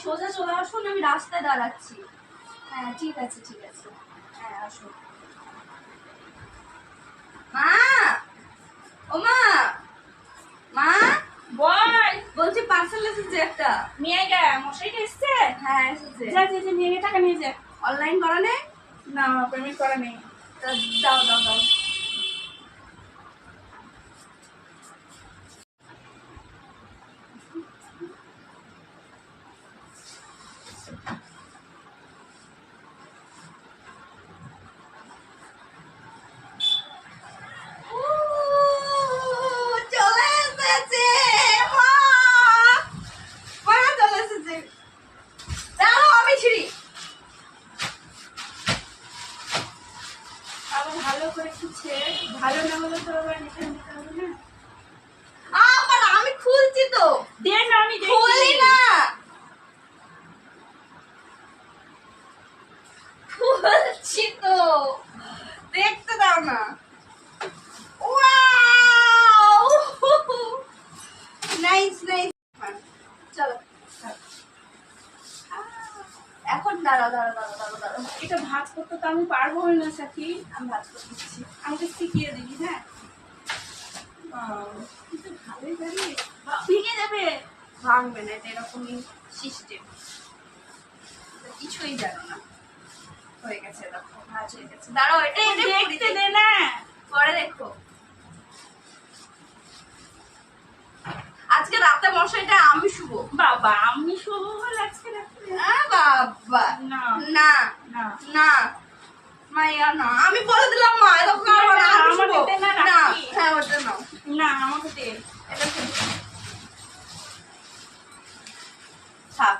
সোজা চলে আসুন আমি রাস্তায় দাঁড়াচ্ছি। হ্যাঁ ঠিক আছে ঠিক আছে। হ্যাঁ আসুন। মা! ও মা! মা! বল বলছি পার্সেল এসেছে একটা। নিয়ে গে মশাইটা এসছে? হ্যাঁ এসেছে। যা যা নিয়ে গে টাকা নিয়ে যা। অনলাইন করা নেই? না পেমেন্ট করা নেই। তা দাও দাও দাও উহ, চলে এসেছে মা মা চলে এসেছে দাঁড়াও আমি ছিড়ি আবার ভালো করে খুঁজছে ভালো না হলে তো আবার নিতে নিতে হবে না আবার আমি খুলছি তো দে না আমি দেখি খুলি না খুলছি তো দেখতে দাও না ওয়াও নাইস নাইস চলো এখন দাঁড়াও দাঁড়াও দাঁড়াও দাঁড়াও দাঁড়াও। এটা ভাজ করতে তো আমি পারব না সাথী। আমি ভাজ করে দিচ্ছি। আমাকে শিখিয়ে দিবি হ্যাঁ? কিন্তু ভালোই জানি। ভেঙে যাবে। ভাঙবে না এটা এরকমই সিস্টেম কিছুই জানো না। হয়ে গেছে দেখো ভাজ হয়ে গেছে। দাঁড়াও এটা এটা দেখতে দে না। পরে দেখো। আজকে রাতে মশাইটা আমি শুভ বাবা আমি শুভ বলে আজকে রাতে? বাবা। না। না। না। না। মাইয়া না। আমি বলে দিলাম মা এরকম না না, না হ্যাঁ ওটা নাও। না আমাকে দে। এটা শুভ থাক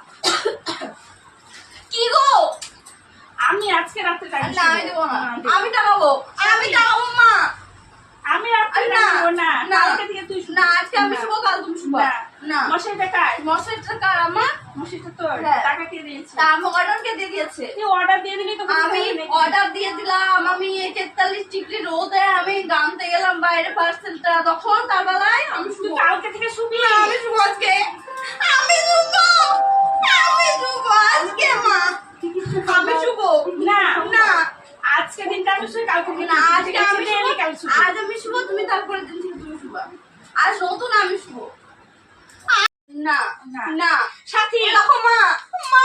কি গো আমি আজকে রাত্রে টাকা না আমি দেবো না দে। আমি টাকাবো আমি টাকাবো মা আমি রাত্রে না, টাকা দেবো না না। কালকে থেকে তুই শুধু- না আজকে আমি শুভ কাল তুমি শুভ না। না মশাইটা কার মশাইটা কার আমার মশাইটা তোর হ্যাঁ। টাকা কে দিয়েছে? তা অর্ডারকে দিয়ে দিয়েছে। তুই অর্ডার দিয়ে দিলি তো আমি অর্ডার দিয়ে দিলাম আমি তেতাল্লিশ ডিগ্রি রোদে আমি গানতে গেলাম বাইরে পার্সেলটা তখন তার বেলায় আমি শুভ কালকে থেকে শুকলাম আমি শুভ আজকে আমি শুভ আমি শুভ আজকে মা আমি শুভ না না আজকে দিনটা আমি শুই কালকে দিন না আজকে আমি শুভ শুভ কাল শুভ আজ আমি শুভ তুমি তারপরে দিন থেকে তুমি শুভ আজ নতুন আমি শুভ না। সাথী। দেখো মা। মা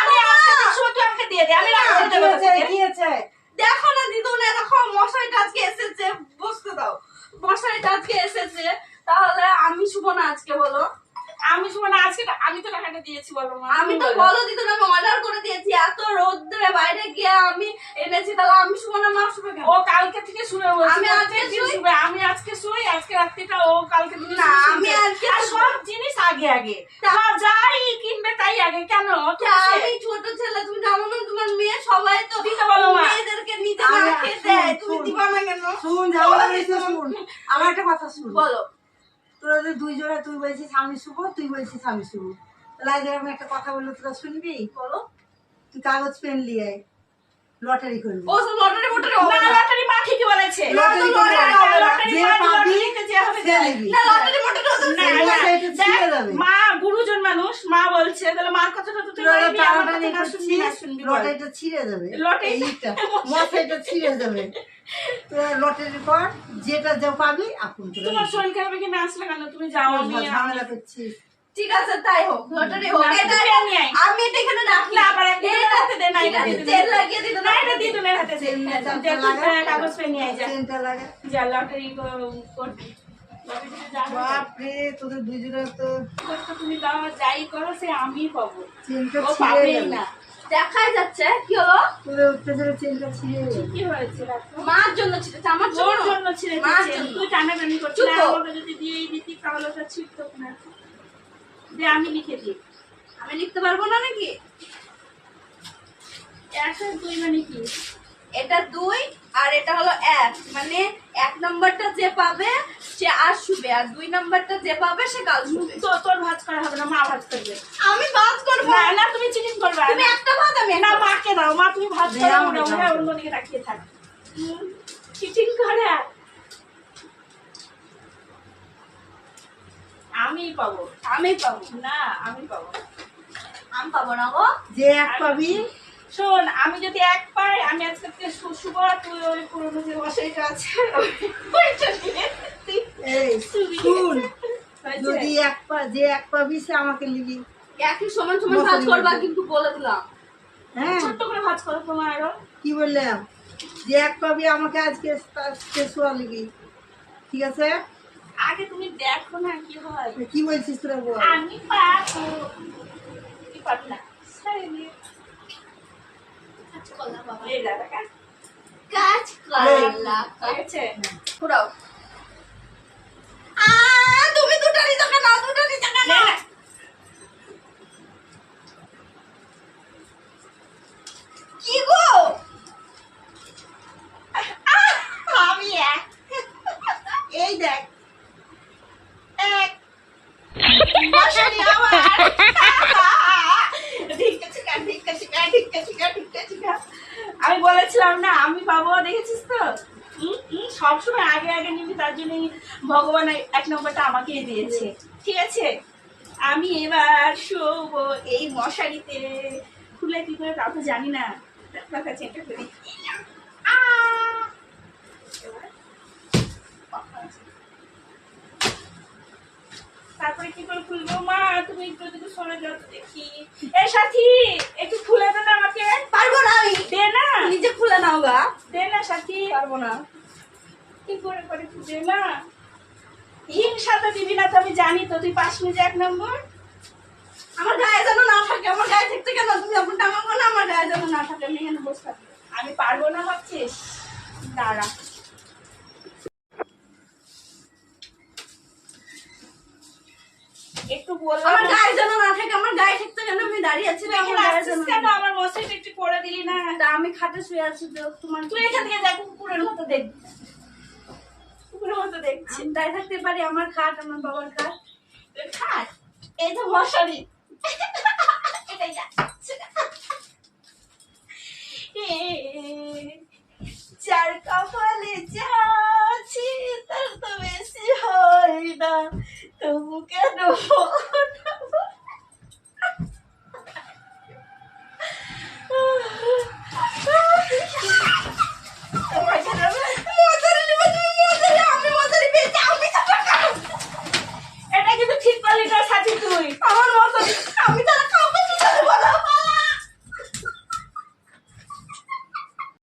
আমি আজকে। দিন আমাকে দিয়ে দে। আমি রাত্রে দেবো তোকে। দেখো না দিদুনে দেখো মশারিটা আজকে এসেছে। বসতে দাও। মশারিটা আজকে এসেছে। তাহলে আমি শুভ না আজকে বলো। আমি শুভ না আজকে আমি তো টাকাটা দিয়েছি বলো আমি তো বলো। দিদুন আমি অর্ডার করে দিয়েছি এত রোদ্রে বাইরে গিয়ে আমি এনেছি তাহলে আমি শুভ না মা শুভ ও কালকে থেকে শুনে বলছে আমি আজকে। শুবে আমি আজকে শুই আজকে রাত্রিটা ও কালকে থেকে না, আমি আজকে সব জিনিস আগে আগে। সব যাই কিনবে তাই আগে কেন? আমি ছোট ছেলে তুমি জানো না তোমার মেয়ে সবাই তো দিতে বলো মা। মেয়েদেরকে নিতে না শুন, দেয় তুমি দিবা না কেন? শুন শুন। আমার একটা কথা শুন। বলো। তোরা যদি দুই জোড়া তুই বলছিস আমি শুভ তুই বলছিস আমি শুভ। তাহলে আজ একটা কথা বলল তোরা শুনবি? বলো। তুই কাগজ পেন লিয়ে আয়। লটারি করবি ও সব লটারি মোটরি হবে না না। লটারি মা ঠিকই বলেছে। লটারি তো লটারি না। লটারি যে মা পাবি যে হবে সে তাই। নিবি। না লটারি মোটরি হতে না, না, লটারিটা। মা গুরুজন মানুষ মা বলছে তাহলে মার কথাটা তো তুই শুনবি না শুনবি লটারিটা ছিঁড়ে যাবে লটারি- এইটা মশাইটা ছিঁড়ে যাবে তোরা লটারি কর যেটা যা পাবি আপন তোমার শরীর খারাপ এখানে আসলে কেন? তুমি যাও আমি ঝামেলা করছিস। ঠিক আছে তাই হোক লটারি হোক। আমি এটা এখানে রাখি। না, আবার এটা- হাতে দে, না, ঠিক এটা আছে, দিয়ে দে। তেল লাগিয়ে দিতে না, এটা দিয়ে দিনের হাতে দে। চেনটা দে, তুই লাগা। কাগজ পেন নিয়ে যা। চেনটা লাগা যা, লটারি করবি। লটারিতে যাবে তো। বাপরে তোদের দুই তো তুমি দাও, যাই করো সে আমি পাবো ও পাবেই না দেখাই যাচ্ছে কি হলো তোদের অত্যাচারে চেনটা ছিঁড়ে কি হয়েছে মার জন্য ছিটেছে আমার জন্য জন্য ছিঁড়ে মার জন্য। তুই টানাটানি করছিস আমাকে যদি দিয়েই দিতি তাহলে ওটা ছিঁড়তো না দে আমি লিখে দিই আমি লিখতে পারব না নাকি একটা দুই মানে কি? এটা দুই আর এটা হলো এক। মানে এক নাম্বারটা যে পাবে সে আজ শুবে আর দুই নাম্বারটা যে পাবে সে কাল শুবে তো তোর ভাজ করা হবে না মা ভাজ করবে। আমি বাদ করব। না না তুমি চিটিং করবে। তুমি একটা ভাত আমি না মাকে দাও মা তুমি ভাজ করো না ওরা অন্যদিকে তাকিয়ে থাক। চিটিং করে? আমি পাবো। আমি পাবো। না আমি পাবো আমি পাবো না গো। যে এক পাবি শোন আমি যদি এক পাই আমি আজকে আর তুই ওই পুরোনো যে মশাইটা আছে। শুন যদি এক পা যে এক পাবি সে আমাকে লিবি একই সমান সমান কাজ করবা কিন্তু বলে দিলাম। হ্যাঁ। ছোট্ট করে ভাজ করো তোমার আরও। কি বললাম? যে এক পাবি আমাকে আজকে আজকে শোয়া লিবি ঠিক আছে? আগে তুমি দেখো না কি হয়। কি বলছিস তোরা আমি পাবো কি পাবি না সারি নিয়ে কাজ করলা বাবা এই দাদা কাজ করলা হয়েছে ঘুরাও। আ তুমি দুটো নিতে কেন দুটো নিতে কেন নে না। কি গো আমি এক এই দেখ এক মশারি আমার ঠিক আছে গা, ঠিক আছে গা, ঠিক আছে গা, ঠিক আছে গা। আমি বলেছিলাম না, আমি পাবো দেখেছিস তো? সবসময় আগে আগে নিবি, তার জন্য ভগবান এক নম্বরটা আমাকেই দিয়েছে। ঠিক আছে? আমি এবার শোবো এই মশারিতে। খুলে কি করে তা তো জানি না। তারপরে কি করে খুলবো? মা, তুমি একটু সরে যাও দেখি। এ সাথী, একটু খুলে দে না আমাকে। পারব না। নাও গা দে না সাথী। পারব না। কি করে করে দে না? হিংসা তো দিবি না তো আমি জানি তো তুই পাস যে এক নম্বর। আমার গায়ে যেন না থাকে আমার গায়ে থাকতে কেন? তুমি যখন টাঙাবো না আমার গায়ে যেন না থাকে আমি এখানে বসে থাকি। আমি পারব না ভাবছিস? দাঁড়া। বললাম। আমার গায়ে যেন না থাকে আমার গায়ে থাকতে কেন আমি দাঁড়িয়ে আছি তুই আমার এখানে গায়ে যেন কেন? না- আমার মশাইটা একটু করে দিলি না। তা আমি খাটে শুয়ে আছি তো তোমার তুই এখান থেকে দেখ কুকুরের মতো কুকুরের মতো দেখছি। দাঁড়িয়ে থাকতে পারি আমার খাট আমার বাবার খাট। খাট? এই তো মশারি। এটাই যার কপালে যা আছে তার তো বেশি হয় না। তবু কেন?